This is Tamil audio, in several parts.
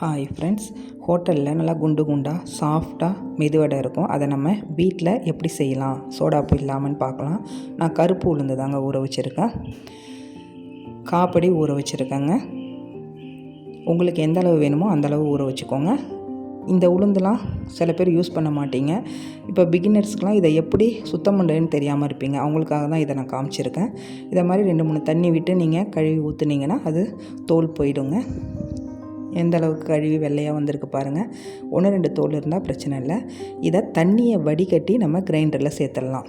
ஹாய் ஃப்ரெண்ட்ஸ் ஹோட்டலில் நல்லா குண்டு குண்டாக சாஃப்டாக மெதுவடை இருக்கும். அதை நம்ம வீட்டில் எப்படி செய்யலாம்? சோடாப்பு இல்லாமல் பார்க்கலாம். நான் கருப்பு உளுந்து தாங்க ஊற வச்சுருக்கேன். காப்படி ஊற வச்சுருக்கேங்க. உங்களுக்கு எந்த அளவு வேணுமோ அந்த அளவு ஊற வச்சுக்கோங்க. இந்த உளுந்துலாம் சில பேர் யூஸ் பண்ண மாட்டீங்க. இப்போ பிகினர்ஸ்க்கெலாம் இதை எப்படி சுத்தம் பண்ணுறதுன்னு தெரியாமல் இருப்பீங்க. அவங்களுக்காக தான் இதை நான் காமிச்சிருக்கேன். இதை மாதிரி ரெண்டு மூணு தண்ணி விட்டு நீங்கள் கழுவி ஊற்றுனீங்கன்னா அது தோல் போயிடுங்க. எந்த அளவுக்கு கழுவி வெள்ளையாக வந்திருக்கு பாருங்கள் ஒன்று ரெண்டு தோல் இருந்தால் பிரச்சனை இல்லை. இதை தண்ணியை வடிகட்டி நம்ம கிரைண்டரில் சேர்த்துடலாம்.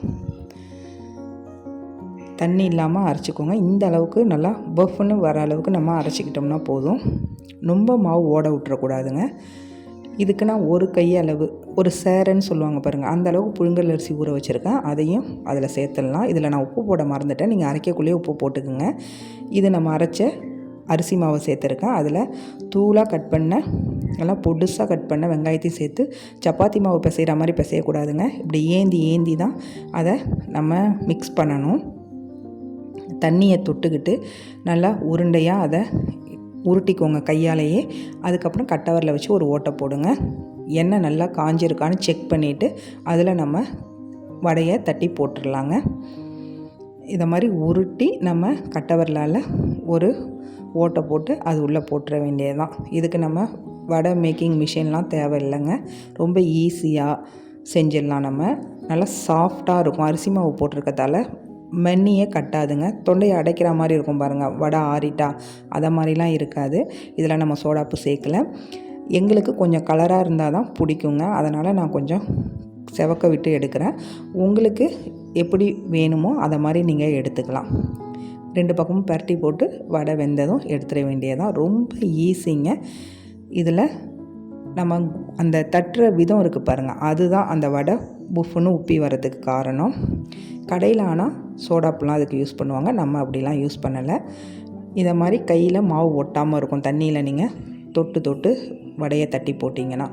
தண்ணி இல்லாமல் அரைச்சிக்கோங்க. இந்த அளவுக்கு நல்லா பஃப்னு வர அளவுக்கு நம்ம அரைச்சிக்கிட்டோம்னா போதும். ரொம்ப மாவு ஓட விட்டுறக்கூடாதுங்க. இதுக்கு நான் ஒரு கையளவு ஒரு சேரன்னு சொல்லுவாங்க பாருங்கள் அந்த அளவுக்கு புழுங்கல் அரிசி ஊற வச்சுருக்கேன். அதையும் அதில் சேர்த்துடலாம். இதில் நான் உப்பு போட மறந்துட்டேன். நீங்கள் அரைக்கக்குள்ளேயே உப்பு போட்டுக்குங்க. இது நம்ம அரைச்ச அரிசி மாவை சேர்த்துருக்கேன். அதில் தூளாக கட் பண்ண நல்லா பொடுசாக கட் பண்ண வெங்காயத்தையும் சேர்த்து சப்பாத்தி மாவு பிசைகிற மாதிரி பிசையக்கூடாதுங்க. இப்படி ஏந்தி ஏந்தி தான் அதை நம்ம மிக்ஸ் பண்ணணும். தண்ணியை தொட்டுக்கிட்டு நல்லா உருண்டையாக அதை உருட்டிக்கோங்க கையாலேயே. அதுக்கப்புறம் கட்டவரில் வச்சு ஒரு ஓட்டை போடுங்க. எண்ணெய் நல்லா காஞ்சிருக்கான்னு செக் பண்ணிவிட்டு அதில் நம்ம வடையை தட்டி போட்டுடலாங்க. இதை மாதிரி உருட்டி நம்ம கட்டவரலால் ஒரு ஓட்டை போட்டு அது உள்ளே போட்டுற வேண்டியது தான் இதுக்கு நம்ம வடை மேக்கிங் மிஷின்லாம் தேவையில்லைங்க. ரொம்ப ஈஸியாக செஞ்சிடலாம் நம்ம. நல்லா சாஃப்டாக இருக்கும். அரிசி மாவு போட்டிருக்கதால மென்னியே கட்டாதுங்க. தொண்டையை அடைக்கிற மாதிரி இருக்கும் பாருங்கள் வடை ஆறிட்டா அதை மாதிரிலாம் இருக்காது. இதில் நம்ம சோடாப்பு சேர்க்கல. எங்களுக்கு கொஞ்சம் கலராக இருந்தால் தான் பிடிக்குங்க. அதனால் நான் கொஞ்சம் செவக்க விட்டு எடுக்கிறேன். உங்களுக்கு எப்படி வேணுமோ அதை மாதிரி நீங்கள் எடுத்துக்கலாம். ரெண்டு பக்கமும் பரட்டி போட்டு வடை வெந்ததும் எடுத்துட வேண்டியதான் ரொம்ப ஈஸிங்க இதில் நம்ம அந்த தட்டுற விதம் இருக்குது பாருங்கள் அதுதான் அந்த வடை புஃப்னு உப்பி வர்றதுக்கு காரணம். கடையில் ஆனால் சோடாப்புலாம் அதுக்கு யூஸ் பண்ணுவாங்க. நம்ம அப்படிலாம் யூஸ் பண்ணலை. இதை மாதிரி கையில் மாவு ஒட்டாமல் இருக்கும். தண்ணியில் நீங்கள் தொட்டு தொட்டு வடையை தட்டி போட்டிங்கன்னா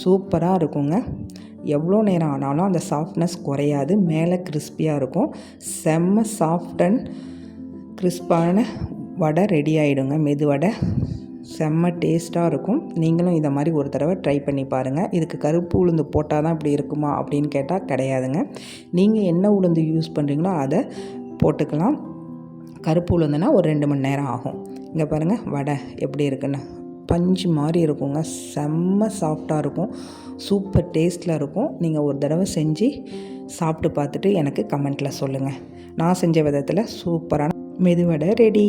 சூப்பராக இருக்குங்க. எவ்வளோ நேரம் ஆனாலும் அந்த சாஃப்ட்னஸ் குறையாது. மேலே கிறிஸ்பியாக இருக்கும். செம்ம சாஃப்ட் அண்ட் கிறிஸ்பான வடை ரெடி ஆகிடுங்க மெது வடை. செம்ம டேஸ்ட்டாக இருக்கும். நீங்களும் இதை மாதிரி ஒரு தடவை ட்ரை பண்ணி பாருங்கள் இதுக்கு கருப்பு உளுந்து போட்டால் தான் இப்படி இருக்குமா அப்படின்னு கேட்டால் கிடையாதுங்க. நீங்கள் என்ன உளுந்து யூஸ் பண்ணுறீங்களோ அதை போட்டுக்கலாம். கருப்பு உளுந்துனா ஒரு ரெண்டு மணி நேரம் ஆகும். இங்கே பாருங்கள் வடை எப்படி இருக்குன்னு. பஞ்சு மாதிரி இருக்குங்க. செம்ம சாஃப்டாக இருக்கும். சூப்பர் டேஸ்ட்டில் இருக்கும். நீங்கள் ஒரு தடவை செஞ்சு சாப்பிட்டு பார்த்துட்டு எனக்கு கமெண்ட்டில் சொல்லுங்கள் நான் செஞ்ச விதத்தில் சூப்பரான மெதுவடை ரெடி